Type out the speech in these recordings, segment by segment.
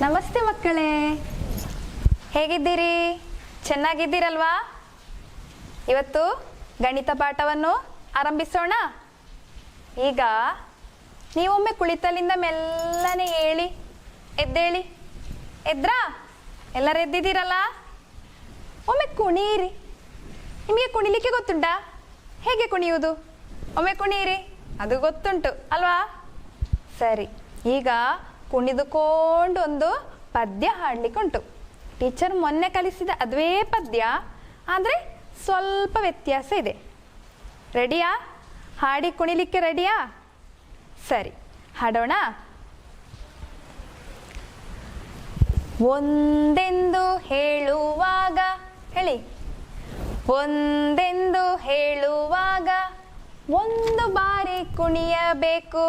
ನಮಸ್ತೆ ಮಕ್ಕಳೇ. ಹೇಗಿದ್ದೀರಿ? ಚೆನ್ನಾಗಿದ್ದೀರಲ್ವಾ? ಇವತ್ತು ಗಣಿತ ಪಾಠವನ್ನು ಆರಂಭಿಸೋಣ. ಈಗ ನೀವೊಮ್ಮೆ ಕುಳಿತಲ್ಲಿಂದ ಮೆಲ್ಲನೆ ಹೇಳಿ ಎದ್ದೇಳಿ. ಎದ್ರಾ? ಎಲ್ಲರೂ ಎದ್ದಿದ್ದೀರಲ್ಲ? ಒಮ್ಮೆ ಕುಣಿಯಿರಿ. ನಿಮಗೆ ಕುಣಿಲಿಕ್ಕೆ ಗೊತ್ತುಂಟಾ? ಹೇಗೆ ಕುಣಿಯುವುದು? ಒಮ್ಮೆ ಕುಣಿಯಿರಿ. ಅದು ಗೊತ್ತುಂಟು, ಅಲ್ವಾ? ಸರಿ, ಈಗ ಕುಣಿದುಕೊಂಡು ಒಂದು ಪದ್ಯ ಹಾಡ್ಲಿಕ್ಕೆ ಉಂಟು ಟೀಚರ್ ಮೊನ್ನೆ ಕಲಿಸಿದ ಅದುವೇ ಪದ್ಯ, ಆದರೆ ಸ್ವಲ್ಪ ವ್ಯತ್ಯಾಸ ಇದೆ. ರೆಡಿಯಾ ಹಾಡಿ ಕುಣಿಲಿಕ್ಕೆ ರೆಡಿಯಾ ಸರಿ, ಹಾಡೋಣ. ಒಂದೆಂದು ಹೇಳುವಾಗ, ಹೇಳಿ. ಒಂದೆಂದು ಹೇಳುವಾಗ ಒಂದು ಬಾರಿ ಕುಣಿಯಬೇಕು.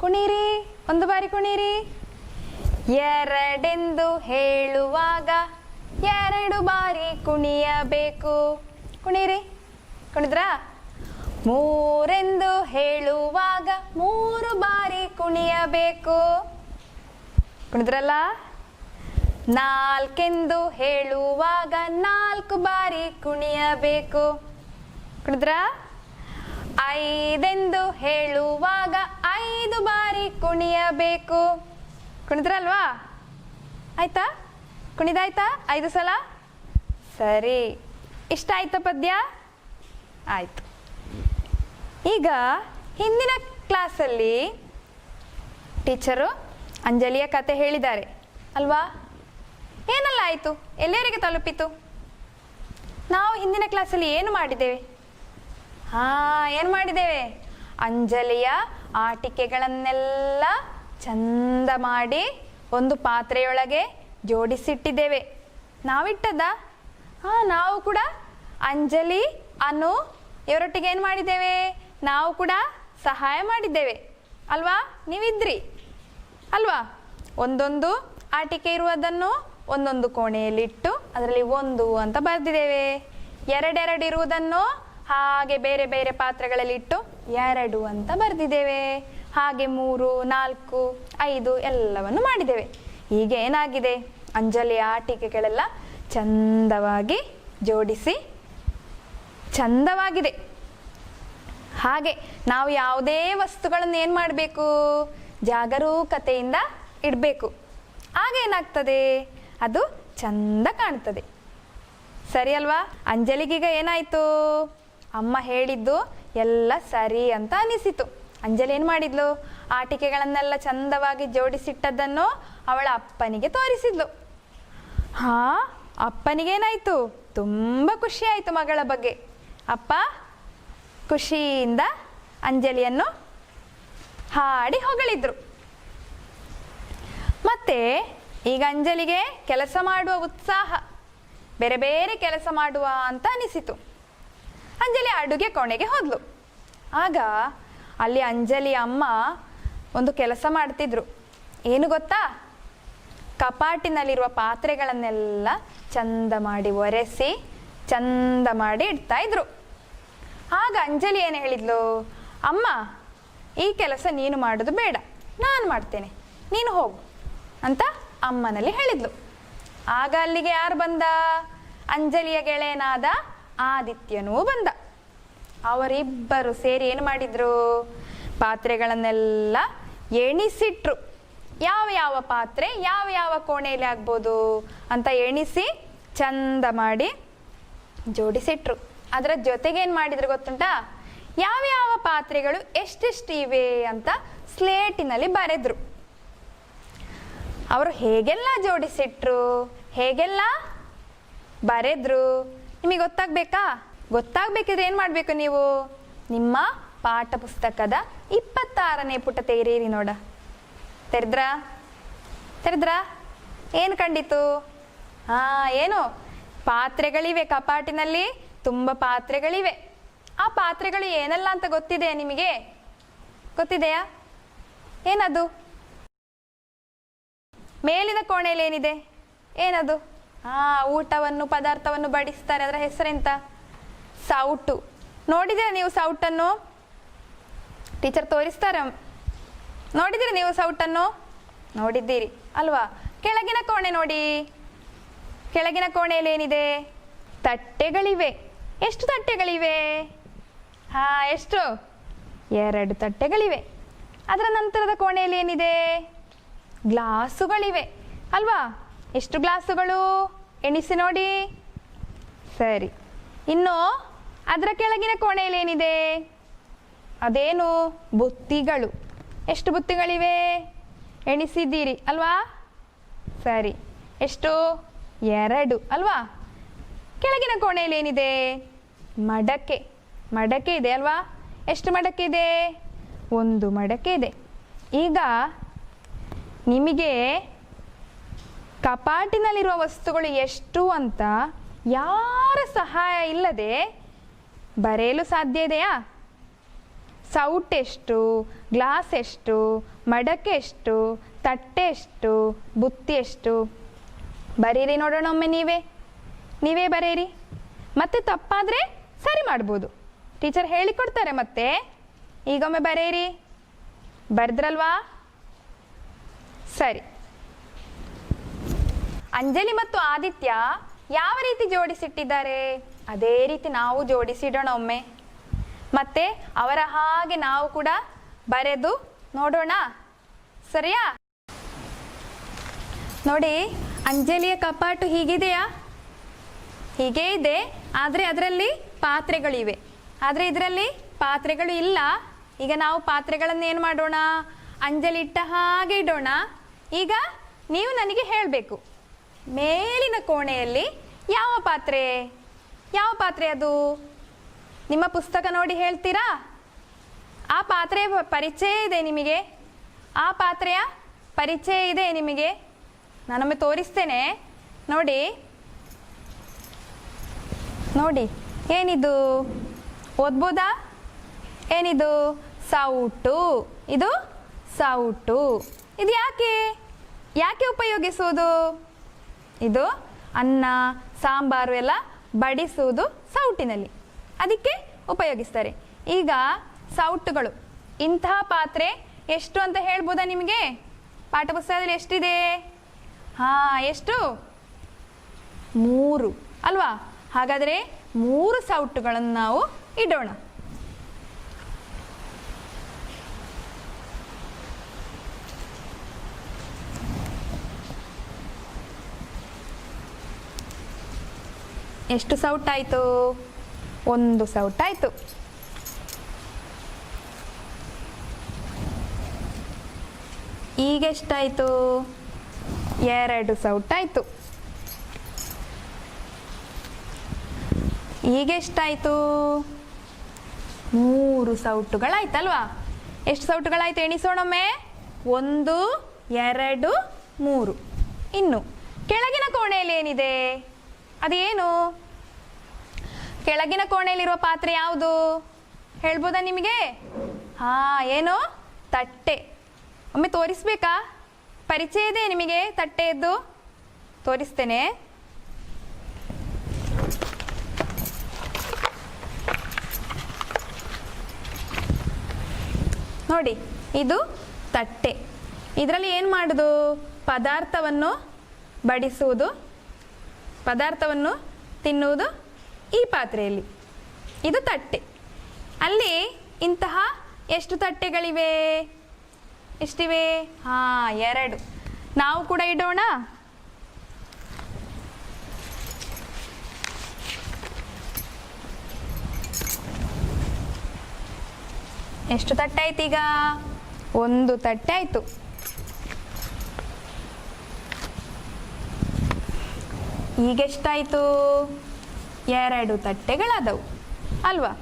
ಕುಣಿರಿ, ಒಂದು ಬಾರಿ ಕುಣಿರಿ. ಎರಡೆಂದು ಹೇಳುವಾಗ ಎರಡು ಬಾರಿ ಕುಣಿಯಬೇಕು. ಕುಣಿರಿ ಕುಣಿದ್ರಾ? ಮೂರೆಂದು ಹೇಳುವಾಗ ಮೂರು ಬಾರಿ ಕುಣಿಯಬೇಕು. ಕುಣಿದ್ರಲ್ಲ? ನಾಲ್ಕೆಂದು ಹೇಳುವಾಗ ನಾಲ್ಕು ಬಾರಿ ಕುಣಿಯಬೇಕು. ಕುಣಿದ್ರ? ಐದೆಂದು ಹೇಳುವಾಗ ಐದು ಬಾರಿ ಕುಣಿಯಬೇಕು. ಕುಣಿದ್ರಲ್ವಾ? ಆಯ್ತಾ? ಕುಣಿದಾಯ್ತಾ? ಐದು ಸಲ? ಸರಿ. ಇಷ್ಟ ಆಯ್ತಾ ಪದ್ಯ? ಆಯ್ತು. ಈಗ ಹಿಂದಿನ ಕ್ಲಾಸಲ್ಲಿ ಟೀಚರು ಅಂಜಲಿಯ ಕತೆ ಹೇಳಿದ್ದಾರೆ. ಅಲ್ವಾ? ಏನೆಲ್ಲ ಆಯಿತು? ಎಲ್ಲರಿಗೆ ತಲುಪಿತು? ನಾವು ಹಿಂದಿನ ಕ್ಲಾಸಲ್ಲಿ ಏನು ಮಾಡಿದ್ದೇವೆ? ಹಾ, ಏನು ಮಾಡಿದ್ದೇವೆ? ಅಂಜಲಿಯ ಆಟಿಕೆಗಳನ್ನೆಲ್ಲ ಚಂದ ಮಾಡಿ ಒಂದು ಪಾತ್ರೆಯೊಳಗೆ ಜೋಡಿಸಿಟ್ಟಿದ್ದೇವೆ. ನಾವಿಟ್ಟದ? ಹಾ, ನಾವು ಕೂಡ ಅಂಜಲಿ, ಅನು ಇವರೊಟ್ಟಿಗೆ ಏನು ಮಾಡಿದ್ದೇವೆ? ನಾವು ಕೂಡ ಸಹಾಯ ಮಾಡಿದ್ದೇವೆ. ಅಲ್ವಾ? ನೀವಿದ್ರಿ? ಅಲ್ವಾ? ಒಂದೊಂದು ಆಟಿಕೆ ಇರುವುದನ್ನು ಒಂದೊಂದು ಕೋಣೆಯಲ್ಲಿಟ್ಟು ಅದರಲ್ಲಿ ಒಂದು ಅಂತ ಬರೆದಿದ್ದೇವೆ. ಎರಡೆರಡು ಇರುವುದನ್ನು ಹಾಗೆ ಬೇರೆ ಬೇರೆ ಪಾತ್ರೆಗಳಲ್ಲಿ ಇಟ್ಟು ಎರಡು ಅಂತ ಬರೆದಿದ್ದೇವೆ. ಹಾಗೆ ಮೂರು, ನಾಲ್ಕು, ಐದು ಎಲ್ಲವನ್ನು ಮಾಡಿದ್ದೇವೆ. ಈಗ ಏನಾಗಿದೆ ಅಂಜಲಿಯ ಆಟಿಕೆಗಳೆಲ್ಲ ಚಂದವಾಗಿ ಜೋಡಿಸಿ ಚಂದವಾಗಿದೆ. ಹಾಗೆ ನಾವು ಯಾವುದೇ ವಸ್ತುಗಳನ್ನು ಏನು ಮಾಡಬೇಕು? ಜಾಗರೂಕತೆಯಿಂದ ಇಡಬೇಕು. ಆಗ ಏನಾಗ್ತದೆ? ಅದು ಚಂದ ಕಾಣ್ತದೆ. ಸರಿ ಅಲ್ವಾ? ಅಂಜಲಿಗೀಗ ಏನಾಯಿತು? ಅಮ್ಮ ಹೇಳಿದ್ದು ಎಲ್ಲ ಸರಿ ಅಂತ ಅನಿಸಿತು. ಅಂಜಲಿ ಏನು ಮಾಡಿದ್ಲು? ಆಟಿಕೆಗಳನ್ನೆಲ್ಲ ಚಂದವಾಗಿ ಜೋಡಿಸಿಟ್ಟದ್ದನ್ನು ಅವಳ ಅಪ್ಪನಿಗೆ ತೋರಿಸಿದ್ಲು. ಹಾ, ಅಪ್ಪನಿಗೇನಾಯಿತು? ತುಂಬ ಖುಷಿ ಆಯಿತು ಮಗಳ ಬಗ್ಗೆ. ಅಪ್ಪ, ಖುಷಿಯಿಂದ ಅಂಜಲಿಯನ್ನು ಹಾಡಿ ಹೊಗಳಿದ್ರು. ಮತ್ತೆ ಈಗ ಅಂಜಲಿಗೆ ಕೆಲಸ ಮಾಡುವ ಉತ್ಸಾಹ, ಬೇರೆ ಬೇರೆ ಕೆಲಸ ಮಾಡುವ ಅಂತ ಅನಿಸಿತು. ಅಂಜಲಿ ಅಡುಗೆ ಕೋಣೆಗೆ ಹೋದ್ಲು. ಆಗ ಅಲ್ಲಿ ಅಂಜಲಿ ಅಮ್ಮ ಒಂದು ಕೆಲಸ ಮಾಡ್ತಿದ್ರು. ಏನು ಗೊತ್ತಾ? ಕಪಾಟಿನಲ್ಲಿರುವ ಪಾತ್ರೆಗಳನ್ನೆಲ್ಲ ಚಂದ ಮಾಡಿ ಒರೆಸಿ, ಚಂದ ಮಾಡಿ ಇಡ್ತಾ ಇದ್ರು. ಆಗ ಅಂಜಲಿ ಏನು ಹೇಳಿದ್ಲು? ಅಮ್ಮ, ಈ ಕೆಲಸ ನೀನು ಮಾಡೋದು ಬೇಡ. ನಾನು ಮಾಡ್ತೇನೆ. ನೀನು ಹೋಗು ಅಂತ ಅಮ್ಮನಲ್ಲಿ ಹೇಳಿದ್ಲು. ಆಗ ಅಲ್ಲಿಗೆ ಯಾರು ಬಂದ? ಅಂಜಲಿಯ ಗೆಳೆಯನಾದ ಆದಿತ್ಯನೂ ಬಂದ. ಅವರಿಬ್ಬರು ಸೇರಿ ಏನು ಮಾಡಿದ್ರು? ಪಾತ್ರೆಗಳನ್ನೆಲ್ಲ ಎಣಿಸಿಟ್ರು. ಯಾವ ಯಾವ ಪಾತ್ರೆ, ಯಾವ ಯಾವ ಕೋಣೆಯಲ್ಲಿ ಆಗ್ಬೋದು ಅಂತ ಎಣಿಸಿ ಚಂದ ಮಾಡಿ ಜೋಡಿಸಿಟ್ರು. ಅದರ ಜೊತೆಗೆ ಏನು ಮಾಡಿದ್ರು ಗೊತ್ತುಂಟಾ? ಯಾವ ಯಾವ ಪಾತ್ರೆಗಳು ಎಷ್ಟೆಷ್ಟು ಇವೆ ಅಂತ ಸ್ಲೇಟಿನಲ್ಲಿ ಬರೆದ್ರು. ಅವರು ಹೇಗೆಲ್ಲ ಜೋಡಿಸಿಟ್ರು? ಹೇಗೆಲ್ಲ ಬರೆದ್ರು? ನಿಮಗೆ ಗೊತ್ತಾಗ್ಬೇಕಾ? ಗೊತ್ತಾಗ್ಬೇಕಿದ್ರೆ ಏನು ಮಾಡಬೇಕು ನೀವು? ನಿಮ್ಮ ಪಾಠ ಪುಸ್ತಕದ ಇಪ್ಪತ್ತಾರನೇ ಪುಟ ತೆರೀರಿ ನೋಡ. ತೆರೆದ್ರ? ತೆರೆದ್ರ? ಏನು ಕಂಡಿತು? ಹಾ, ಏನು? ಪಾತ್ರೆಗಳಿವೆ ಕಪಾಟಿನಲ್ಲಿ, ತುಂಬ ಪಾತ್ರೆಗಳಿವೆ. ಆ ಪಾತ್ರೆಗಳು ಏನಲ್ಲ ಅಂತ ಗೊತ್ತಿದೆ ನಿಮಗೆ? ಗೊತ್ತಿದೆಯಾ? ಏನದು? ಮೇಲಿನ ಕೋಣೆಯಲ್ಲಿ ಏನಿದೆ? ಏನದು? ಹಾ, ಊಟವನ್ನು, ಪದಾರ್ಥವನ್ನು ಬಡಿಸ್ತಾರೆ, ಅದರ ಹೆಸರೆಂತ? ಸೌಟು. ನೋಡಿದಿರ ನೀವು ಸೌಟನ್ನು? ಟೀಚರ್ ತೋರಿಸ್ತಾರೆ. ನೋಡಿದಿರ ನೀವು ಸೌಟನ್ನು? ನೋಡಿದ್ದೀರಿ. ಅಲ್ವಾ? ಕೆಳಗಿನ ಕೋಣೆ ನೋಡಿ. ಕೆಳಗಿನ ಕೋಣೆಯಲ್ಲಿ ಏನಿದೆ? ತಟ್ಟೆಗಳಿವೆ. ಎಷ್ಟು ತಟ್ಟೆಗಳಿವೆ? ಹಾ, ಎಷ್ಟು? ಎರಡು ತಟ್ಟೆಗಳಿವೆ. ಅದರ ನಂತರದ ಕೋಣೆಯಲ್ಲಿ ಏನಿದೆ? ಗ್ಲಾಸುಗಳಿವೆ. ಅಲ್ವಾ? ಎಷ್ಟು ಗ್ಲಾಸುಗಳು? ಎಣಿಸಿ ನೋಡಿ. ಸರಿ. ಇನ್ನು ಅದರ ಕೆಳಗಿನ ಕೋಣೆಯಲ್ಲಿ ಏನಿದೆ ಅದೇನು? ಬುತ್ತಿಗಳು. ಎಷ್ಟು ಬುತ್ತಿಗಳಿವೆ? ಎಣಿಸಿದ್ದೀರಿ, ಅಲ್ವಾ? ಸರಿ. ಎಷ್ಟು? ಎರಡು, ಅಲ್ವಾ? ಕೆಳಗಿನ ಕೋಣೆಯಲ್ಲಿ ಏನಿದೆ ಮಡಕೆ. ಮಡಕೆ ಇದೆ, ಅಲ್ವಾ? ಎಷ್ಟು ಮಡಕೆ ಇದೆ? ಒಂದು ಮಡಕೆ ಇದೆ. ಈಗ ನಿಮಗೆ ಕಪಾಟಿನಲ್ಲಿರುವ ವಸ್ತುಗಳು ಎಷ್ಟು ಅಂತ ಯಾರ ಸಹಾಯ ಇಲ್ಲದೆ ಬರೆಯಲು ಸಾಧ್ಯ ಇದೆಯಾ? ಸೌಟ್ ಎಷ್ಟು, ಗ್ಲಾಸ್ ಎಷ್ಟು, ಮಡಕೆ ಎಷ್ಟು, ತಟ್ಟೆ ಎಷ್ಟು, ಬುತ್ತಿ ಎಷ್ಟು? ಬರೀರಿ ನೋಡೋಣ ಒಮ್ಮೆ ನೀವೇ. ನೀವೇ ಬರೀರಿ ಮತ್ತೆ ತಪ್ಪಾದರೆ ಸರಿ ಮಾಡ್ಬೋದು. ಟೀಚರ್ ಹೇಳಿಕೊಡ್ತಾರೆ ಮತ್ತೆ. ಈಗೊಮ್ಮೆ ಬರೀರಿ ಬರೆದ್ರಲ್ವಾ? ಸರಿ. ಅಂಜಲಿ ಮತ್ತು ಆದಿತ್ಯ ಯಾವ ರೀತಿ ಜೋಡಿಸಿಟ್ಟಿದ್ದಾರೆ? ಅದೇ ರೀತಿ ನಾವು ಜೋಡಿಸಿಡೋಣ ಒಮ್ಮೆ. ಮತ್ತೆ ಅವರ ಹಾಗೆ ನಾವು ಕೂಡ ಬರೆದು ನೋಡೋಣ. ಸರಿಯಾ? ನೋಡಿ, ಅಂಜಲಿಯ ಕಪಾಟು ಹೀಗಿದೆಯಾ? ಹೀಗೆ ಇದೆ. ಆದರೆ ಅದರಲ್ಲಿ ಪಾತ್ರೆಗಳಿವೆ. ಆದರೆ ಇದರಲ್ಲಿ ಪಾತ್ರೆಗಳು ಇಲ್ಲ. ಈಗ ನಾವು ಪಾತ್ರೆಗಳನ್ನು ಏನು ಮಾಡೋಣ? ಅಂಜಲಿ ಇಟ್ಟ ಹಾಗೆ ಇಡೋಣ. ಈಗ ನೀವು ನನಗೆ ಹೇಳಬೇಕು. ಮೇಲಿನ ಕೋಣೆಯಲ್ಲಿ ಯಾವ ಪಾತ್ರೆ? ಯಾವ ಪಾತ್ರೆ ಅದು? ನಿಮ್ಮ ಪುಸ್ತಕ ನೋಡಿ ಹೇಳ್ತೀರಾ? ಆ ಪಾತ್ರೆಯ ಪರಿಚಯ ಇದೆ ನಿಮಗೆ. ಆ ಪಾತ್ರೆಯ ಪರಿಚಯ ಇದೆ ನಿಮಗೆ. ನಾನೊಮ್ಮೆ ತೋರಿಸ್ತೇನೆ. ನೋಡಿ. ನೋಡಿ, ಏನಿದು? ಓದ್ಬೋದಾ? ಏನಿದು? ಸೌಟು ಇದು ಸೌಟು ಇದು ಯಾಕೆ? ಯಾಕೆ ಉಪಯೋಗಿಸುವುದು? ಇದು ಅನ್ನ, ಸಾಂಬಾರು ಎಲ್ಲ ಬಡಿಸುವುದು ಸೌಟಿನಲ್ಲಿ. ಅದಕ್ಕೆ ಉಪಯೋಗಿಸ್ತಾರೆ. ಈಗ ಸೌಟುಗಳು. ಇಂತಹ ಪಾತ್ರೆ ಎಷ್ಟು ಅಂತ ಹೇಳ್ಬೋದಾ ನಿಮಗೆ? ಪಾಠಪುಸ್ತಕದಲ್ಲಿ ಎಷ್ಟಿದೆ? ಹಾ, ಎಷ್ಟು? ಮೂರು. ಅಲ್ವಾ? ಹಾಗಾದರೆ ಮೂರು ಸೌಟುಗಳನ್ನು ನಾವು ಇಡೋಣ. ಎಷ್ಟು ಸೌಟ್ ಸೌಟಾಯಿತು? ಒಂದು ಸೌಟ್ ಆಯಿತು ಈಗೆಷ್ಟಾಯಿತು? ಎರಡು ಸೌಟ್ ಆಯಿತು ಈಗೆಷ್ಟಾಯಿತು? ಮೂರು ಸೌಟುಗಳಾಯ್ತಲ್ವಾ? ಎಷ್ಟು ಸೌಟುಗಳಾಯ್ತು ಎಣಿಸೋಣೊಮ್ಮೆ ಒಂದು, ಎರಡು, ಮೂರು. ಇನ್ನು ಕೆಳಗಿನ ಕೋಣೆಯಲ್ಲಿ ಏನಿದೆ? ಅದೇನು? ಕೆಳಗಿನ ಕೋಣೆಯಲ್ಲಿರುವ ಪಾತ್ರೆ ಯಾವುದು? ಹೇಳ್ಬೋದಾ ನಿಮಗೆ? ಹಾ, ಏನು? ತಟ್ಟೆ. ಒಮ್ಮೆ ತೋರಿಸ್ಬೇಕಾ? ಪರಿಚಯ ಇದೆ ನಿಮಗೆ ತಟ್ಟೆಯದ್ದು? ತೋರಿಸ್ತೇನೆ. ನೋಡಿ, ಇದು ತಟ್ಟೆ. ಇದರಲ್ಲಿ ಏನು ಮಾಡೋದು? ಪದಾರ್ಥವನ್ನು ಬಡಿಸುವುದು. ಪದಾರ್ಥವನ್ನು ತಿನ್ನುವುದು ಈ ಪಾತ್ರೆಯಲ್ಲಿ. ಇದು ತಟ್ಟೆ. ಅಲ್ಲಿ ಇಂತಹ ಎಷ್ಟು ತಟ್ಟೆಗಳಿವೆ? ಎಷ್ಟಿವೆ? ಹಾ, ಎರಡು. ನಾವು ಕೂಡ ಇಡೋಣ. ಎಷ್ಟು ತಟ್ಟೆ ಆಯ್ತು ಈಗ ಒಂದು ತಟ್ಟೆ ಆಯ್ತು ಈಗ ಎಷ್ಟಾಯ್ತು ಎರಡು ತಟ್ಟೆಗಳಾದವು. ಅಲ್ವಾ?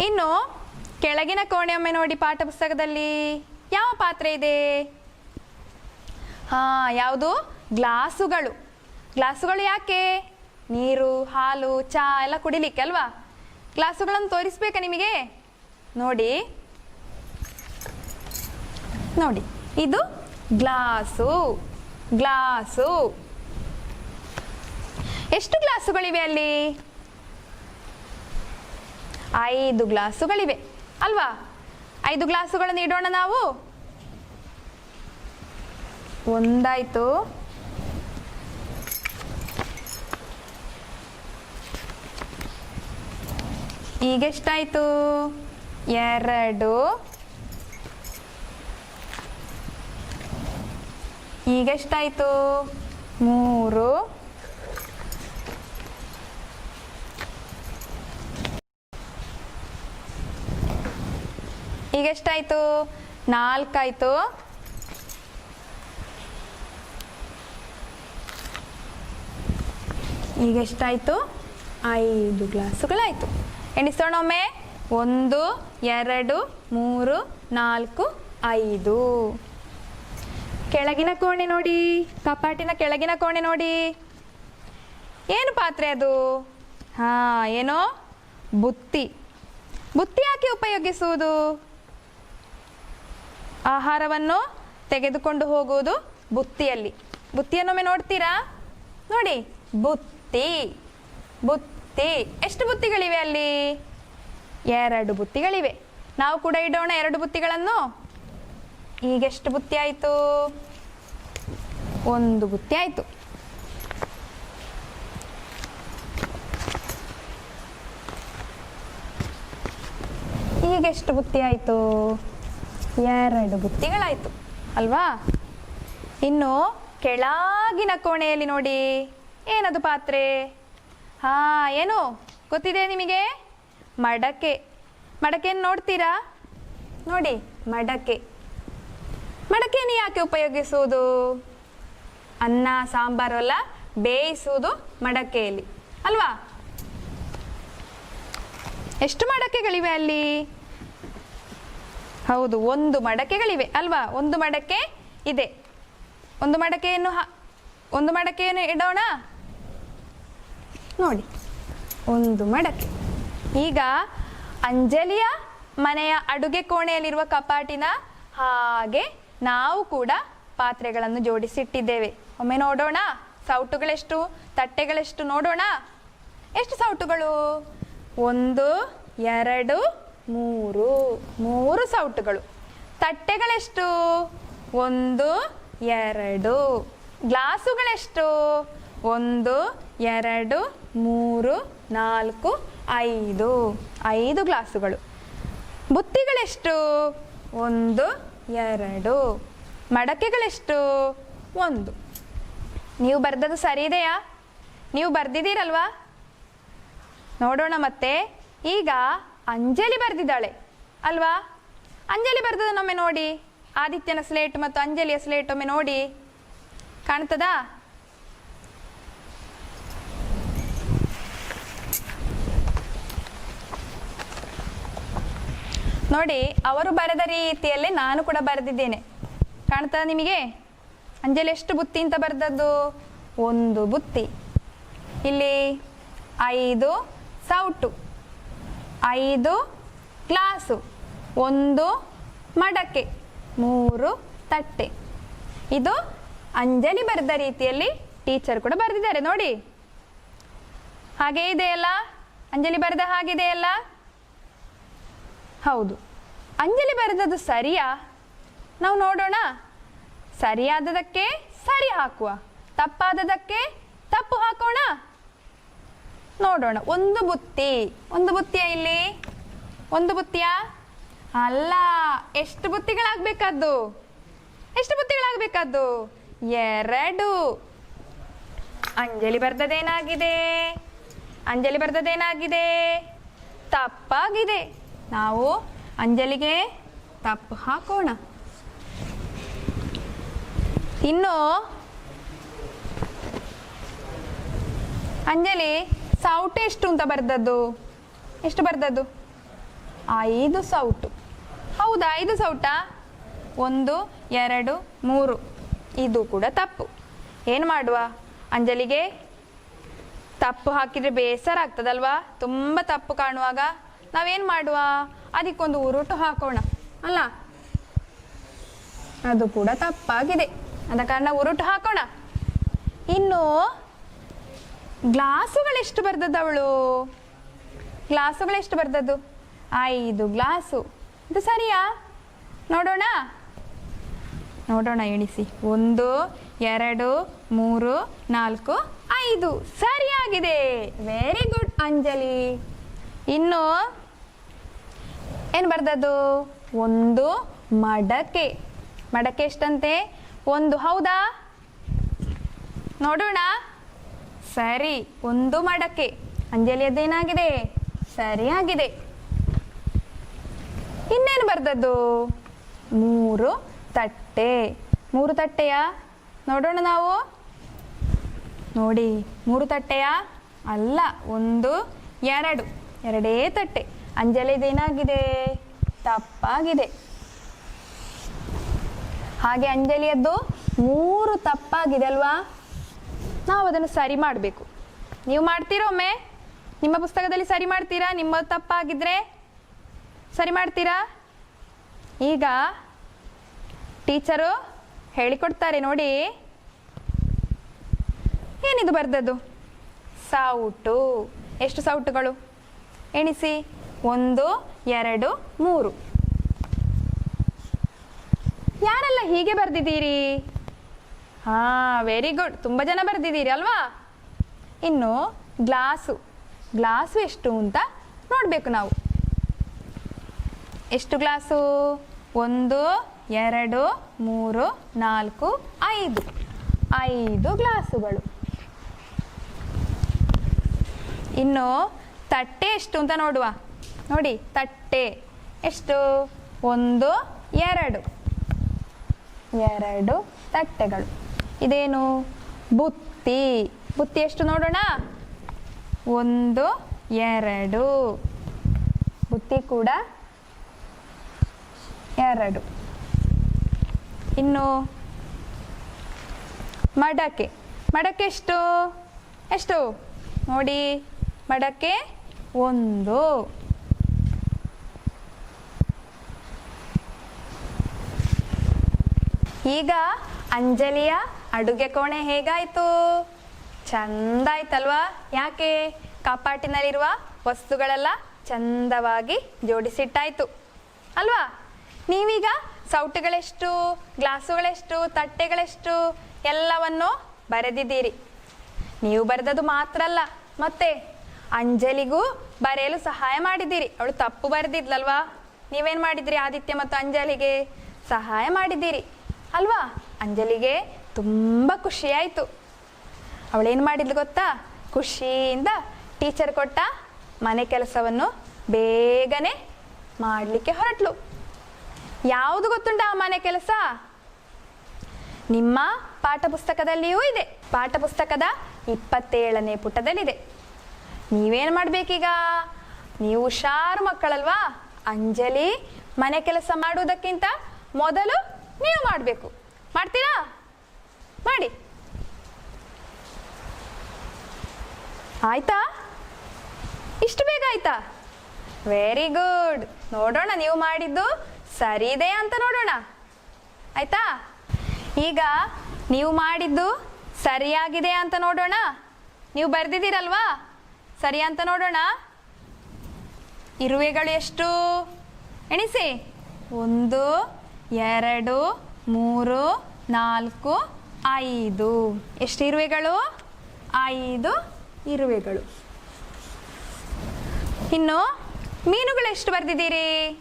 ಇನ್ನು ಕೆಳಗಿನ ಕೋಣೆಯೊಮ್ಮೆ ನೋಡಿ ಪಾಠ ಪುಸ್ತಕದಲ್ಲಿ ಯಾವ ಪಾತ್ರೆ ಇದೆ? ಹಾ, ಯಾವುದು? ಗ್ಲಾಸುಗಳು. ಗ್ಲಾಸುಗಳು ಯಾಕೆ? ನೀರು, ಹಾಲು ಚಹಾ ಎಲ್ಲ ಕುಡಿಲಿಕ್ಕೆ ಅಲ್ವಾ? ಗ್ಲಾಸುಗಳನ್ನು ತೋರಿಸ್ಬೇಕಾ ನಿಮಗೆ? ನೋಡಿ. ನೋಡಿ. ಇದು ಗ್ಲಾಸು. ಗ್ಲಾಸು. ಎಷ್ಟು ಗ್ಲಾಸುಗಳಿವೆ ಅಲ್ಲಿ? ಐದು ಗ್ಲಾಸುಗಳಿವೆ. ಅಲ್ವಾ? ಐದು ಗ್ಲಾಸುಗಳನ್ನು ಇಡೋಣ ನಾವು. ಒಂದಾಯ್ತು. ಈಗೆಷ್ಟಾಯ್ತು? ಎರಡು. ಈಗೆಷ್ಟಾಯ್ತು? ಮೂರು. ಈಗ ಎಷ್ಟಾಯ್ತು ನಾಲ್ಕಾಯಿತು. ಈಗ ಎಷ್ಟಾಯ್ತು ಐದು ಗ್ಲಾಸುಗಳಾಯ್ತು. ಎಣಿಸೋಣ ಒಮ್ಮೆ. ಒಂದು, ಎರಡು, ಮೂರು, ನಾಲ್ಕು, ಐದು. ಕೆಳಗಿನ ಕೋಣೆ ನೋಡಿ. ಕಪಾಟಿನ ಕೆಳಗಿನ ಕೋಣೆ ನೋಡಿ. ಏನು ಪಾತ್ರೆ ಅದು? ಹಾ, ಏನೋ? ಬುತ್ತಿ. ಬುತ್ತಿ ಯಾಕೆ ಉಪಯೋಗಿಸುವುದು? ಆಹಾರವನ್ನು ತೆಗೆದುಕೊಂಡು ಹೋಗುವುದು ಬುತ್ತಿಯಲ್ಲಿ. ಬುತ್ತಿಯನ್ನೊಮ್ಮೆ ನೋಡ್ತೀರಾ? ನೋಡಿ, ಬುತ್ತಿ. ಬುತ್ತಿ. ಎಷ್ಟು ಬುತ್ತಿಗಳಿವೆ ಅಲ್ಲಿ? ಎರಡು ಬುತ್ತಿಗಳಿವೆ. ನಾವು ಕೂಡ ಇಡೋಣ ಎರಡು ಬುತ್ತಿಗಳನ್ನು. ಈಗೆಷ್ಟು ಬುತ್ತಿ ಆಯಿತು? ಒಂದು ಬುತ್ತಿ ಆಯಿತು. ಈಗೆಷ್ಟು ಬುತ್ತಿ ಆಯಿತು? ಎರಡು ಬುತ್ತಿಗಳಾಯಿತು. ಅಲ್ವಾ? ಇನ್ನು ಕೆಳಗಿನ ಕೋಣೆಯಲ್ಲಿ ನೋಡಿ. ಏನದು ಪಾತ್ರೆ? ಹಾ, ಏನು? ಗೊತ್ತಿದೆ ನಿಮಗೆ? ಮಡಕೆ. ಮಡಕೆಯನ್ನು ನೋಡ್ತೀರಾ? ನೋಡಿ, ಮಡಕೆ. ಮಡಕೆಯನ್ನು ಯಾಕೆ ಉಪಯೋಗಿಸುವುದು? ಅನ್ನ, ಸಾಂಬಾರು ಎಲ್ಲ ಬೇಯಿಸುವುದು ಮಡಕೆಯಲ್ಲಿ. ಅಲ್ವಾ? ಎಷ್ಟು ಮಡಕೆಗಳಿವೆ ಅಲ್ಲಿ? ಹೌದು, ಒಂದು ಮಡಕೆಗಳಿವೆ, ಅಲ್ವಾ? ಒಂದು ಮಡಕೆ ಇದೆ. ಒಂದು ಮಡಕೆಯನ್ನು ಒಂದು ಮಡಕೆಯನ್ನು ಇಡೋಣ? ನೋಡಿ. ಒಂದು ಮಡಕೆ. ಈಗ ಅಂಜಲಿಯ ಮನೆಯ ಅಡುಗೆ ಕೋಣೆಯಲ್ಲಿರುವ ಕಪಾಟಿನ ಹಾಗೆ ನಾವು ಕೂಡ ಪಾತ್ರೆಗಳನ್ನು ಜೋಡಿಸಿಟ್ಟಿದ್ದೇವೆ. ಒಮ್ಮೆ ನೋಡೋಣ. ಸೌಟುಗಳೆಷ್ಟು, ತಟ್ಟೆಗಳೆಷ್ಟು ನೋಡೋಣ. ಎಷ್ಟು ಸೌಟುಗಳು? ಒಂದು, ಎರಡು ಮೂರು ಮೂರು ಸೌಟುಗಳು. ತಟ್ಟೆಗಳೆಷ್ಟು? ಒಂದು, ಎರಡು. ಗ್ಲಾಸುಗಳೆಷ್ಟು? ಒಂದು, ಎರಡು, ಮೂರು, ನಾಲ್ಕು, ಐದು. ಐದು ಗ್ಲಾಸುಗಳು. ಬುತ್ತಿಗಳೆಷ್ಟು? ಒಂದು, ಎರಡು. ಮಡಕೆಗಳೆಷ್ಟು? ಒಂದು. ನೀವು ಬರೆದದ್ದು ಸರಿ ಇದೆಯಾ ನೀವು ಬರೆದಿದ್ದೀರಲ್ವಾ? ನೋಡೋಣ ಮತ್ತೆ. ಈಗ ಅಂಜಲಿ ಬರೆದಿದ್ದಾಳೆ. ಅಲ್ವಾ? ಅಂಜಲಿ ಬರೆದದನ್ನೊಮ್ಮೆ ನೋಡಿ. ಆದಿತ್ಯನ ಸ್ಲೇಟ್ ಮತ್ತು ಅಂಜಲಿಯ ಸ್ಲೇಟ್ ಒಮ್ಮೆ ನೋಡಿ. ಕಾಣ್ತದಾ? ನೋಡಿ, ಅವರು ಬರೆದ ರೀತಿಯಲ್ಲೇ ನಾನು ಕೂಡ ಬರೆದಿದ್ದೇನೆ. ಕಾಣ್ತದ ನಿಮಗೆ? ಅಂಜಲಿ ಎಷ್ಟು ಬುತ್ತಿ ಅಂತ ಬರೆದದ್ದು? ಒಂದು ಬುತ್ತಿ. ಇಲ್ಲಿ ಐದು ಸೌಟು. ಐದು ಗ್ಲಾಸು, ಒಂದು ಮಡಕೆ, ಮೂರು ತಟ್ಟೆ. ಇದು ಅಂಜಲಿ ಬರೆದ ರೀತಿಯಲ್ಲಿ ಟೀಚರ್ ಕೂಡ ಬರೆದಿದ್ದಾರೆ, ನೋಡಿ. ಹಾಗೆ ಇದೆಯಲ್ಲ ಅಂಜಲಿ ಬರೆದ ಹಾಗಿದೆಯಲ್ಲ ಹೌದು. ಅಂಜಲಿ ಬರೆದದ್ದು ಸರಿಯಾ? ನಾವು ನೋಡೋಣ. ಸರಿಯಾದದಕ್ಕೆ ಸರಿ ಹಾಕುವ, ತಪ್ಪಾದದಕ್ಕೆ ತಪ್ಪು ಹಾಕೋಣ. ನೋಡೋಣ. ಒಂದು ಬುತ್ತಿ. ಒಂದು ಬುತ್ತಿಯ ಇಲ್ಲಿ? ಒಂದು ಬುತ್ತಿಯ? ಅಲ್ಲ, ಎಷ್ಟು ಬುತ್ತಿಗಳಾಗಬೇಕದ್ದು? ಎಷ್ಟು ಬುತ್ತಿಗಳಾಗಬೇಕಾದ್ದು? ಎರಡು. ಅಂಜಲಿ ಬರ್ದದೇನಾಗಿದೆ? ಅಂಜಲಿ ಬರ್ದದೇನಾಗಿದೆ? ತಪ್ಪಾಗಿದೆ. ನಾವು ಅಂಜಲಿಗೆ ತಪ್ಪು ಹಾಕೋಣ. ಇನ್ನು, ಅಂಜಲಿ ಸೌಟು ಎಷ್ಟು ಅಂತ ಬರ್ದದ್ದು? ಎಷ್ಟು ಬರ್ದದ್ದು? ಐದು ಸೌಟು. ಹೌದಾ, ಐದು ಸೌಟಾ? ಒಂದು, ಎರಡು, ಮೂರು. ಇದು ಕೂಡ ತಪ್ಪು. ಏನು ಮಾಡುವ? ಅಂಜಲಿಗೆ ತಪ್ಪು ಹಾಕಿದರೆ ಬೇಸರ ಆಗ್ತದಲ್ವಾ? ತುಂಬ ತಪ್ಪು ಕಾಣುವಾಗ. ನಾವೇನು ಮಾಡುವ? ಅದಕ್ಕೊಂದು ಉರುಟು ಹಾಕೋಣ. ಅಲ್ಲ? ಅದು ಕೂಡ ತಪ್ಪಾಗಿದೆ. ಆದ ಕಾರಣ ಉರುಟು ಹಾಕೋಣ. ಇನ್ನು ಗ್ಲಾಸುಗಳೆಷ್ಟು ಬರ್ದದ್ದು ಅವಳು ಗ್ಲಾಸುಗಳೆಷ್ಟು ಬರ್ದದ್ದು? ಐದು ಗ್ಲಾಸು. ಇದು ಸರಿಯಾ? ನೋಡೋಣ. ನೋಡೋಣ, ಎಣಿಸಿ. ಒಂದು, ಎರಡು, ಮೂರು, ನಾಲ್ಕು, ಐದು. ಸರಿಯಾಗಿದೆ. Very good Anjali. ಇನ್ನು ಏನು ಬರ್ದದ್ದು? ಒಂದು ಮಡಕೆ. ಮಡಕೆ ಎಷ್ಟಂತೆ? ಒಂದು, ಹೌದಾ? ನೋಡೋಣ. ಸರಿ, ಒಂದು ಮಡಕೆ. ಅಂಜಲಿಯದ್ದೇನಾಗಿದೆ? ಸರಿಯಾಗಿದೆ. ಇನ್ನೇನು ಬರ್ದದ್ದು? ಮೂರು ತಟ್ಟೆ. ಮೂರು ತಟ್ಟೆಯ? ನೋಡೋಣ ನಾವು. ನೋಡಿ, ಮೂರು ತಟ್ಟೆಯ? ಅಲ್ಲ, ಒಂದು, ಎರಡು. ಎರಡೇ ತಟ್ಟೆ. ಅಂಜಲಿಯದೇನಾಗಿದೆ ತಪ್ಪಾಗಿದೆ. ಹಾಗೆ ಅಂಜಲಿಯದ್ದು ಮೂರು ತಪ್ಪಾಗಿದೆ ಅಲ್ವಾ? ನಾವು ಅದನ್ನು ಸರಿ ಮಾಡಬೇಕು. ನೀವು ಮಾಡ್ತೀರೋ ಒಮ್ಮೆ, ನಿಮ್ಮ ಪುಸ್ತಕದಲ್ಲಿ ಸರಿ ಮಾಡ್ತೀರಾ? ನಿಮ್ಮ ತಪ್ಪಾಗಿದ್ರೆ ಸರಿ ಮಾಡ್ತೀರಾ? ಈಗ ಟೀಚರು ಹೇಳಿಕೊಡ್ತಾರೆ ನೋಡಿ. ಏನಿದು ಬರ್ದದ್ದು? ಸೌಟು ಎಷ್ಟು ಸೌಟುಗಳು ಎಣಿಸಿ. ಒಂದು, ಎರಡು, ಮೂರು. ಯಾರೆಲ್ಲ ಹೀಗೆ ಬರ್ದಿದ್ದೀರಿ? ಹಾ ವೆರಿ ಗುಡ್ ತುಂಬ ಜನ ಬರ್ದಿದ್ದೀರಿ ಅಲ್ವಾ? ಇನ್ನು ಗ್ಲಾಸು. ಗ್ಲಾಸು ಎಷ್ಟು ಅಂತ ನೋಡಬೇಕು ನಾವು. ಎಷ್ಟು ಗ್ಲಾಸು? ಒಂದು, ಎರಡು, ಮೂರು, ನಾಲ್ಕು, ಐದು. ಐದು ಗ್ಲಾಸುಗಳು. ಇನ್ನು ತಟ್ಟೆ ಎಷ್ಟು ಅಂತ ನೋಡುವ. ನೋಡಿ, ತಟ್ಟೆ. ಎಷ್ಟು? ಒಂದು, ಎರಡು. ಎರಡು ತಟ್ಟೆಗಳು. ಇದೇನು? ಬುತ್ತಿ. ಬುತ್ತಿ ಎಷ್ಟು ನೋಡೋಣ? ಒಂದು, ಎರಡು. ಬುತ್ತಿ ಕೂಡ ಎರಡು. ಇನ್ನು ಮಡಕೆ. ಮಡಕೆ ಎಷ್ಟು? ಎಷ್ಟು? ನೋಡಿ. ಮಡಕೆ ಒಂದು. ಈಗ ಅಂಜಲಿಯ ಅಡುಗೆ ಕೋಣೆ ಹೇಗಾಯ್ತು? ಚಂದ ಆಯ್ತಲ್ವಾ ಯಾಕೆ? ಕಪಾಟಿನಲ್ಲಿರುವ ವಸ್ತುಗಳೆಲ್ಲ ಚಂದವಾಗಿ ಜೋಡಿಸಿಟ್ಟಾಯ್ತು. ಅಲ್ವಾ? ನೀವೀಗ ಸೌಟುಗಳೆಷ್ಟು, ಗ್ಲಾಸುಗಳೆಷ್ಟು, ತಟ್ಟೆಗಳೆಷ್ಟು ಎಲ್ಲವನ್ನು ಬರೆದಿದ್ದೀರಿ. ನೀವು ಬರೆದದು ಮಾತ್ರ ಅಲ್ಲ, ಮತ್ತೆ ಅಂಜಲಿಗೂ ಬರೆಯಲು ಸಹಾಯ ಮಾಡಿದ್ದೀರಿ. ಅವಳು ತಪ್ಪು ಬರೆದಿದ್ಲಲ್ವಾ? ನೀವೇನು ಮಾಡಿದ್ರಿ ಆದಿತ್ಯ ಮತ್ತು ಅಂಜಲಿಗೆ? ಸಹಾಯ ಮಾಡಿದ್ದೀರಿ. ಅಲ್ವಾ? ಅಂಜಲಿಗೆ ತುಂಬ ಖುಷಿಯಾಯಿತು. ಅವಳೇನು ಮಾಡಿದ್ಲು ಗೊತ್ತಾ? ಖುಷಿಯಿಂದ ಟೀಚರ್ ಕೊಟ್ಟ ಮನೆ ಕೆಲಸವನ್ನು ಬೇಗನೆ ಮಾಡಲಿಕ್ಕೆ ಹೊರಟ್ಲು. ಯಾವುದು ಗೊತ್ತುಂಟ ಆ ಮನೆ ಕೆಲಸ? ನಿಮ್ಮ ಪಾಠ ಪುಸ್ತಕದಲ್ಲಿಯೂ ಇದೆ. ಪಾಠ ಪುಸ್ತಕದ ಇಪ್ಪತ್ತೇಳನೇ ಪುಟದಲ್ಲಿದೆ. ನೀವೇನು ಮಾಡಬೇಕೀಗ? ನೀವು ಹುಷಾರು ಮಕ್ಕಳಲ್ವಾ? ಅಂಜಲಿ ಮನೆ ಕೆಲಸ ಮಾಡುವುದಕ್ಕಿಂತ ಮೊದಲು ನೀವು ಮಾಡಬೇಕು. ಮಾಡ್ತೀರಾ? ಮಾಡಿ. ಆಯ್ತಾ? ಇಷ್ಟು ಬೇಗ ಆಯ್ತಾ? ವೆರಿ ಗುಡ್ ನೋಡೋಣ ನೀವು ಮಾಡಿದ್ದು ಸರಿ ಇದೆ ಅಂತ ನೋಡೋಣ. ಆಯ್ತಾ? ಈಗ ನೀವು ಮಾಡಿದ್ದು ಸರಿಯಾಗಿದೆ ಅಂತ ನೋಡೋಣ. ನೀವು ಬರೆದಿದ್ದೀರಲ್ವಾ? ಸರಿ ಅಂತ ನೋಡೋಣ. ಇರುವೆಗಳು ಎಷ್ಟು? ಎಣಿಸಿ. ಒಂದು, ಎರಡು, ಮೂರು, ನಾಲ್ಕು ಐದು. ಎಷ್ಟು ಇರುವೆಗಳು? ಐದು ಇರುವೆಗಳು. ಇನ್ನು ಮೀನುಗಳು ಎಷ್ಟು ಬರೆದಿದ್ದೀರಿ?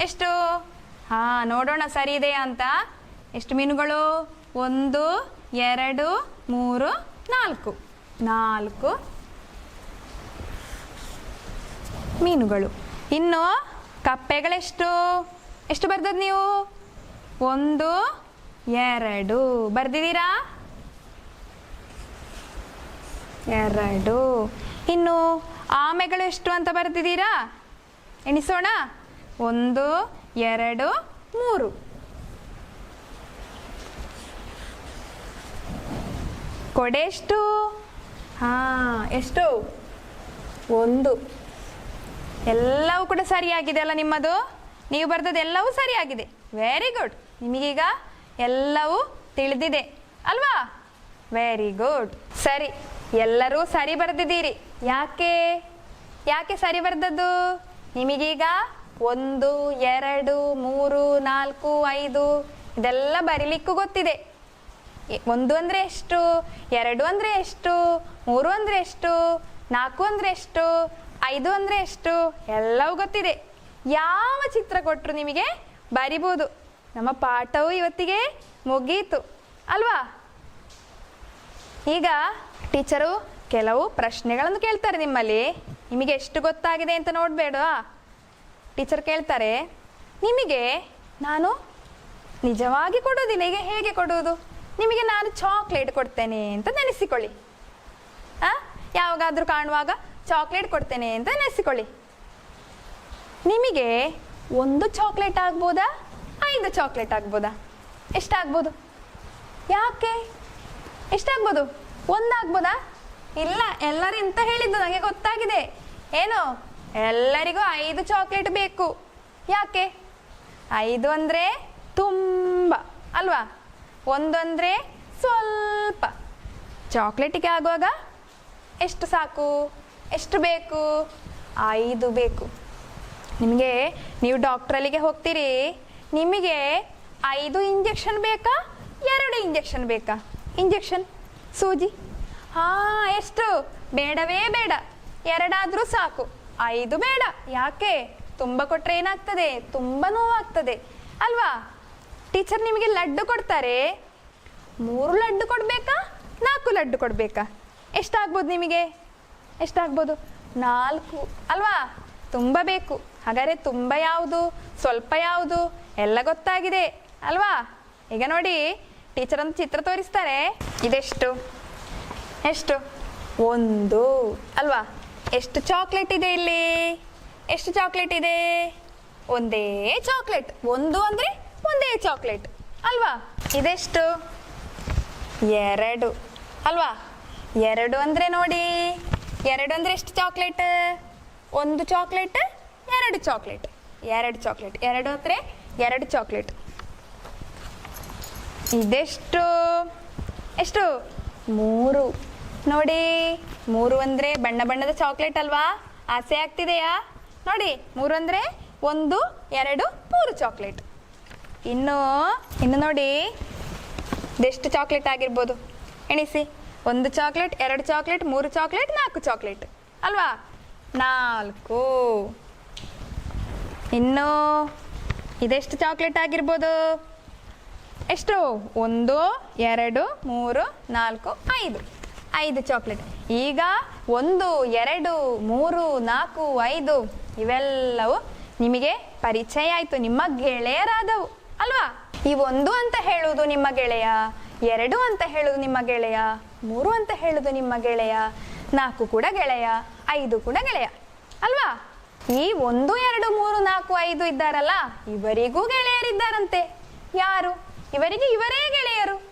ಎಷ್ಟು? ಹಾಂ, ನೋಡೋಣ ಸರಿ ಇದೆ ಅಂತ. ಎಷ್ಟು ಮೀನುಗಳು? ಒಂದು, ಎರಡು, ಮೂರು, ನಾಲ್ಕು. ನಾಲ್ಕು ಮೀನುಗಳು. ಇನ್ನು ಕಪ್ಪೆಗಳೆಷ್ಟು? ಎಷ್ಟು ಬರ್ದದ್ ನೀವು? ಒಂದು ಎರಡು. ಬರ್ದಿದ್ದೀರಾ? ಎರಡು. ಇನ್ನು ಆಮೆಗಳು ಎಷ್ಟು ಅಂತ ಬರ್ತಿದ್ದೀರಾ ಎಣಿಸೋಣ. ಒಂದು, ಎರಡು, ಮೂರು. ಕೊಡೆ ಎಷ್ಟು? ಹಾ, ಎಷ್ಟು? ಒಂದು. ಎಲ್ಲವೂ ಕೂಡ ಸರಿಯಾಗಿದೆ ಅಲ್ಲ ನಿಮ್ಮದು? ನೀವು ಬರೆದದ್ದು ಎಲ್ಲವೂ ಸರಿಯಾಗಿದೆ. ವೆರಿ ಗುಡ್ ನಿಮಗೀಗ ಎಲ್ಲವೂ ತಿಳಿದಿದೆ, ಅಲ್ವಾ? ವೆರಿ ಗುಡ್ ಸರಿ, ಎಲ್ಲರೂ ಸರಿ ಬರೆದಿದ್ದೀರಿ. ಯಾಕೆ? ಯಾಕೆ ಸರಿ ಬರೆದದ್ದು? ನಿಮಗೀಗ ಒಂದು, ಎರಡು, ಮೂರು, ನಾಲ್ಕು, ಐದು, ಇದೆಲ್ಲ ಬರೀಲಿಕ್ಕೂ ಗೊತ್ತಿದೆ. ಒಂದು ಅಂದರೆ ಎಷ್ಟು? ಎರಡು ಅಂದರೆ ಎಷ್ಟು? ಮೂರು ಅಂದರೆ ಎಷ್ಟು? ನಾಲ್ಕು ಅಂದರೆ ಎಷ್ಟು? ಐದು ಅಂದರೆ ಎಷ್ಟು? ಎಲ್ಲವೂ ಗೊತ್ತಿದೆ. ಯಾವ ಚಿತ್ರ ಕೊಟ್ಟರು ನಿಮಗೆ ಬರಿಬೋದು? ನಮ್ಮ ಪಾಠವು ಇವತ್ತಿಗೆ ಮುಗೀತು, ಅಲ್ವಾ? ಈಗ ಟೀಚರು ಕೆಲವು ಪ್ರಶ್ನೆಗಳನ್ನು ಕೇಳ್ತಾರೆ ನಿಮ್ಮಲ್ಲಿ. ನಿಮಗೆ ಎಷ್ಟು ಗೊತ್ತಾಗಿದೆ ಅಂತ ನೋಡಬೇಡ ಟೀಚರ್ ಕೇಳ್ತಾರೆ, ನಿಮಗೆ ನಾನು ನಿಜವಾಗಿ ಕೊಡೋದಿಲ್ಲ ಈಗ ಹೇಗೆ ಕೊಡುವುದು ನಿಮಗೆ ನಾನು ಚಾಕ್ಲೇಟ್ ಕೊಡ್ತೇನೆ ಅಂತ ನೆನೆಸಿಕೊಳ್ಳಿ. ಆ? ಯಾವಾಗಾದ್ರೂ ಕಾಣುವಾಗ ಚಾಕ್ಲೇಟ್ ಕೊಡ್ತೇನೆ ಅಂತ ನೆನೆಸಿಕೊಳ್ಳಿ. ನಿಮಗೆ ಒಂದು ಚಾಕ್ಲೇಟ್ ಆಗ್ಬೋದಾ? ಐದು ಚಾಕ್ಲೇಟ್ ಆಗ್ಬೋದಾ? ಎಷ್ಟಾಗ್ಬೋದು? ಯಾಕೆ? ಎಷ್ಟಾಗ್ಬೋದು? ಒಂದಾಗ್ಬೋದಾ? ಇಲ್ಲ ಎಲ್ಲರೂ ಎಂತ ಹೇಳಿದ್ದು ನನಗೆ ಗೊತ್ತಾಗಿದೆ. ಏನು? ಎಲ್ಲರಿಗೂ ಐದು ಚಾಕ್ಲೇಟ್ ಬೇಕು. ಯಾಕೆ? ಐದು ಅಂದರೆ ತುಂಬ, ಅಲ್ವಾ? ಒಂದು ಅಂದರೆ ಸ್ವಲ್ಪ. ಚಾಕ್ಲೇಟಿಗೆ ಆಗುವಾಗ ಎಷ್ಟು ಸಾಕು? ಎಷ್ಟು ಬೇಕು? ಐದು ಬೇಕು. ನಿಮಗೆ ನೀವು ಡಾಕ್ಟ್ರಲ್ಲಿಗೆ ಹೋಗ್ತೀರಿ. ನಿಮಗೆ ಐದು ಇಂಜೆಕ್ಷನ್ ಬೇಕಾ, ಎರಡು ಇಂಜೆಕ್ಷನ್ ಬೇಕಾ? ಇಂಜೆಕ್ಷನ್, ಸೂಜಿ? ಹಾಂ, ಎಷ್ಟು? ಬೇಡವೇ ಬೇಡ. ಎರಡಾದರೂ ಸಾಕು. ಐದು ಬೇಡ. ಯಾಕೆ? ತುಂಬ ಕೊಟ್ಟರೆ ಏನಾಗ್ತದೆ? ತುಂಬ ನೋವಾಗ್ತದೆ. ಅಲ್ವಾ? ಟೀಚರ್ ನಿಮಗೆ ಲಡ್ಡು ಕೊಡ್ತಾರೆ. ಮೂರು ಲಡ್ಡು ಕೊಡಬೇಕಾ? ನಾಲ್ಕು ಲಡ್ಡು ಕೊಡಬೇಕಾ? ಎಷ್ಟಾಗ್ಬೋದು ನಿಮಗೆ? ಎಷ್ಟಾಗ್ಬೋದು? ನಾಲ್ಕು. ಅಲ್ವಾ? ತುಂಬ ಬೇಕು. ಹಾಗಾದರೆ ತುಂಬ ಯಾವುದು? ಸ್ವಲ್ಪ ಯಾವುದು? ಎಲ್ಲ ಗೊತ್ತಾಗಿದೆ, ಅಲ್ವಾ? ಈಗ ನೋಡಿ ಟೀಚರ್ ಒಂದು ಚಿತ್ರ ತೋರಿಸ್ತಾರೆ. ಇದೆಷ್ಟು? ಎಷ್ಟು? ಒಂದು. ಅಲ್ವಾ? ಎಷ್ಟು ಚಾಕ್ಲೇಟ್ ಇದೆ ಇಲ್ಲಿ? ಎಷ್ಟು ಚಾಕ್ಲೇಟ್ ಇದೆ? ಒಂದೇ ಚಾಕ್ಲೇಟ್ ಒಂದು ಅಂದರೆ ಒಂದೇ ಚಾಕ್ಲೇಟ್ ಅಲ್ವಾ? ಇದೆಷ್ಟು? ಎರಡು. ಅಲ್ವಾ? ಎರಡು ಅಂದರೆ ನೋಡಿ, ಎರಡು ಅಂದರೆ ಎಷ್ಟು ಚಾಕ್ಲೇಟ್ ಒಂದು ಚಾಕ್ಲೇಟ್ ಎರಡು ಚಾಕ್ಲೇಟ್ ಎರಡು ಚಾಕ್ಲೇಟ್ ಎರಡು ಅಂದರೆ ಎರಡು ಚಾಕ್ಲೇಟ್. ಇದೆಷ್ಟು? ಎಷ್ಟು? ಮೂರು. ನೋಡಿ, ಮೂರು ಅಂದರೆ ಬಣ್ಣ ಬಣ್ಣದ ಚಾಕ್ಲೇಟ್ ಅಲ್ವಾ? ಆಸೆ ಆಗ್ತಿದೆಯಾ? ನೋಡಿ, ಮೂರು ಅಂದರೆ ಒಂದು, ಎರಡು, ಮೂರು ಚಾಕ್ಲೇಟ್. ಇನ್ನು ಇನ್ನು ನೋಡಿ, ಇದೆಷ್ಟು ಚಾಕ್ಲೇಟ್ ಆಗಿರ್ಬೋದು? ಎಣಿಸಿ. ಒಂದು ಚಾಕ್ಲೇಟ್, ಎರಡು ಚಾಕ್ಲೇಟ್, ಮೂರು ಚಾಕ್ಲೇಟ್, ನಾಲ್ಕು ಚಾಕ್ಲೇಟ್. ಅಲ್ವಾ? ನಾಲ್ಕು. ಇನ್ನು ಇದೆಷ್ಟು ಚಾಕ್ಲೇಟ್ ಆಗಿರ್ಬೋದು? ಎಷ್ಟು? ಒಂದು, ಎರಡು, ಮೂರು, ನಾಲ್ಕು, ಐದು. ಐದು ಚಾಕ್ಲೇಟ್ ಈಗ ಒಂದು, ಎರಡು, ಮೂರು, ನಾಲ್ಕು, ಐದು, ಇವೆಲ್ಲವೂ ನಿಮಗೆ ಪರಿಚಯ ಆಯಿತು. ನಿಮ್ಮ ಗೆಳೆಯರಾದವು, ಅಲ್ವಾ? ಈ ಒಂದು ಅಂತ ಹೇಳುವುದು ನಿಮ್ಮ ಗೆಳೆಯ, ಎರಡು ಅಂತ ಹೇಳುವುದು ನಿಮ್ಮ ಗೆಳೆಯ, ಮೂರು ಅಂತ ಹೇಳುವುದು ನಿಮ್ಮ ಗೆಳೆಯ, ನಾಲ್ಕು ಕೂಡ ಗೆಳೆಯ, ಐದು ಕೂಡ ಗೆಳೆಯ, ಅಲ್ವಾ? ಈ ಒಂದು, ಎರಡು, ಮೂರು, ನಾಲ್ಕು, ಐದು ಇದ್ದಾರಲ್ಲ, ಇವರಿಗೂ ಗೆಳೆಯರಿದ್ದಾರಂತೆ. ಯಾರು? ಇವರಿಗೆ ಇವರೇ ಗೆಳೆಯರು.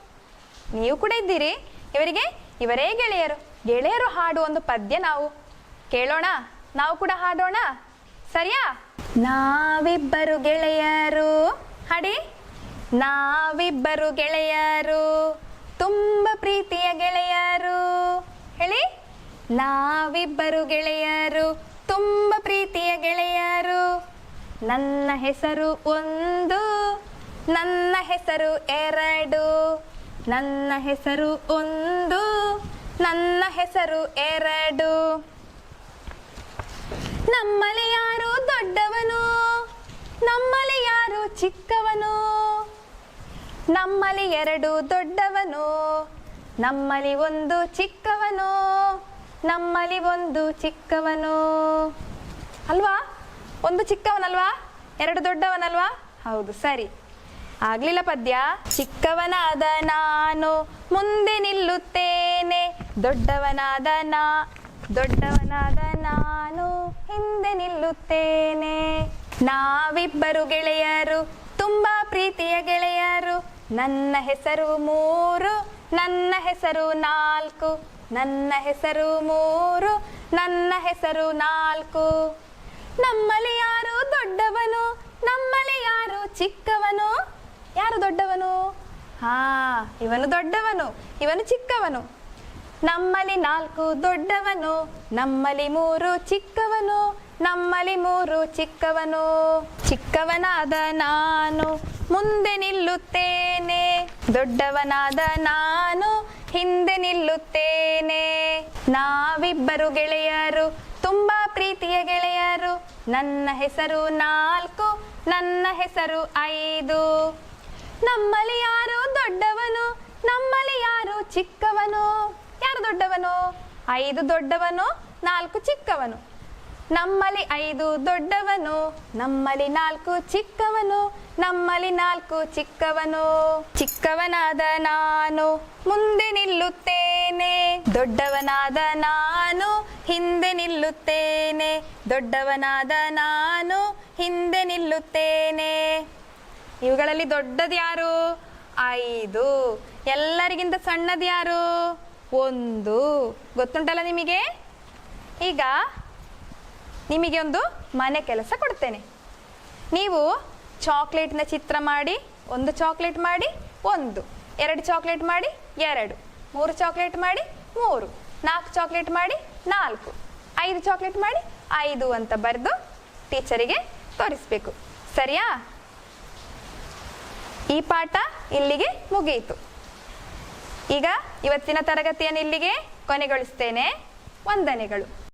ನೀವು ಕೂಡ ಇದ್ದೀರಿ. ಇವರಿಗೆ ಇವರೇ ಗೆಳೆಯರು. ಗೆಳೆಯರು ಹಾಡು ಒಂದು ಪದ್ಯ ನಾವು. ಕೇಳೋಣ? ನಾವು ಕೂಡ ಹಾಡೋಣ? ಸರಿಯಾ? ನಾವಿಬ್ಬರು ಗೆಳೆಯರು. ಹಾಡಿ. ನಾವಿಬ್ಬರು ಗೆಳೆಯರು. ತುಂಬ ಪ್ರೀತಿಯ ಗೆಳೆಯರು. ಹೇಳಿ. ನಾವಿಬ್ಬರು ಗೆಳೆಯರು. ತುಂಬ ಪ್ರೀತಿಯ ಗೆಳೆಯರು. ನನ್ನ ಹೆಸರು ಒಂದು, ನನ್ನ ಹೆಸರು ಎರಡು. ನನ್ನ ಹೆಸರು ಒಂದು, ನನ್ನ ಹೆಸರು ಎರಡು. ನಮ್ಮಲ್ಲಿ ಯಾರು ದೊಡ್ಡವನು? ನಮ್ಮಲ್ಲಿ ಯಾರು ಚಿಕ್ಕವನು? ನಮ್ಮಲ್ಲಿ ಎರಡು ದೊಡ್ಡವನು. ನಮ್ಮಲ್ಲಿ ಒಂದು ಚಿಕ್ಕವನು. ನಮ್ಮಲ್ಲಿ ಒಂದು ಚಿಕ್ಕವನು. ಅಲ್ವಾ? ಒಂದು ಚಿಕ್ಕವನಲ್ವಾ? ಎರಡು ದೊಡ್ಡವನಲ್ವಾ? ಹೌದು, ಸರಿ. ಆಗ್ಲಿಲ್ಲ ಪದ್ಯ. ಚಿಕ್ಕವನಾದ ನಾನು ಮುಂದೆ ನಿಲ್ಲುತ್ತೇನೆ. ದೊಡ್ಡವನಾದ ನಾ, ದೊಡ್ಡವನಾದ ನಾನು ಹಿಂದೆ ನಿಲ್ಲುತ್ತೇನೆ. ನಾವಿಬ್ಬರು ಗೆಳೆಯರು, ತುಂಬಾ ಪ್ರೀತಿಯ ಗೆಳೆಯರು. ನನ್ನ ಹೆಸರು ಮೂರು, ನನ್ನ ಹೆಸರು ನಾಲ್ಕು. ನನ್ನ ಹೆಸರು ಮೂರು, ನನ್ನ ಹೆಸರು ನಾಲ್ಕು. ನಮ್ಮಲ್ಲಿ ಯಾರು ದೊಡ್ಡವನು, ನಮ್ಮಲ್ಲಿ ಯಾರು ಚಿಕ್ಕವನು? ಯಾರು ದೊಡ್ಡವನು? ಹಾ, ಇವನು ದೊಡ್ಡವನು, ಇವನು ಚಿಕ್ಕವನು. ನಮ್ಮಲ್ಲಿ ನಾಲ್ಕು ದೊಡ್ಡವನು, ನಮ್ಮಲ್ಲಿ ಮೂರು ಚಿಕ್ಕವನು, ನಮ್ಮಲ್ಲಿ ಮೂರು ಚಿಕ್ಕವನು. ಚಿಕ್ಕವನಾದ ನಾನು ಮುಂದೆ ನಿಲ್ಲುತ್ತೇನೆ, ದೊಡ್ಡವನಾದ ನಾನು ಹಿಂದೆ ನಿಲ್ಲುತ್ತೇನೆ. ನಾವಿಬ್ಬರು ಗೆಳೆಯರು, ತುಂಬಾ ಪ್ರೀತಿಯ ಗೆಳೆಯರು. ನನ್ನ ಹೆಸರು ನಾಲ್ಕು, ನನ್ನ ಹೆಸರು ಐದು. ನಮ್ಮಲ್ಲಿ ಯಾರು ದೊಡ್ಡವನು? ನಮ್ಮಲ್ಲಿ ಯಾರು ಚಿಕ್ಕವನು? ಯಾರು ದೊಡ್ಡವನು? ಐದು ದೊಡ್ಡವನು, ನಾಲ್ಕು ಚಿಕ್ಕವನು. ನಮ್ಮಲ್ಲಿ ಐದು ದೊಡ್ಡವನು, ನಮ್ಮಲ್ಲಿ ನಾಲ್ಕು ಚಿಕ್ಕವನು, ನಮ್ಮಲ್ಲಿ ನಾಲ್ಕು ಚಿಕ್ಕವನು. ಚಿಕ್ಕವನಾದ ನಾನು ಮುಂದೆ ನಿಲ್ಲುತ್ತೇನೆ, ದೊಡ್ಡವನಾದ ನಾನು ಹಿಂದೆ ನಿಲ್ಲುತ್ತೇನೆ, ದೊಡ್ಡವನಾದ ನಾನು ಹಿಂದೆ ನಿಲ್ಲುತ್ತೇನೆ. ಇವುಗಳಲ್ಲಿ ದೊಡ್ಡದು ಯಾರು? ಐದು. ಎಲ್ಲರಿಗಿಂತ ಸಣ್ಣದು ಯಾರು? ಒಂದು. ಗೊತ್ತುಂಟಲ್ಲ ನಿಮಗೆ? ಈಗ ನಿಮಗೆ ಒಂದು ಮನೆ ಕೆಲಸ ಕೊಡ್ತೇನೆ. ನೀವು ಚಾಕ್ಲೇಟ್ನ ಚಿತ್ರ ಮಾಡಿ, ಒಂದು ಚಾಕ್ಲೇಟ್ ಮಾಡಿ, ಒಂದು. ಎರಡು ಚಾಕ್ಲೇಟ್ ಮಾಡಿ, ಎರಡು. ಮೂರು ಚಾಕ್ಲೇಟ್ ಮಾಡಿ, ಮೂರು. ನಾಲ್ಕು ಚಾಕ್ಲೇಟ್ ಮಾಡಿ, ನಾಲ್ಕು. ಐದು ಚಾಕ್ಲೇಟ್ ಮಾಡಿ, ಐದು ಅಂತ ಬರೆದು ಟೀಚರಿಗೆ ತೋರಿಸ್ಬೇಕು. ಸರಿಯಾ? ಈ ಪಾಠ ಇಲ್ಲಿಗೆ ಮುಗಿಯಿತು ಈಗ ಇವತ್ತಿನ ತರಗತಿಯನ್ನು ಇಲ್ಲಿಗೆ ಕೊನೆಗೊಳಿಸ್ತೇನೆ. ವಂದನೆಗಳು.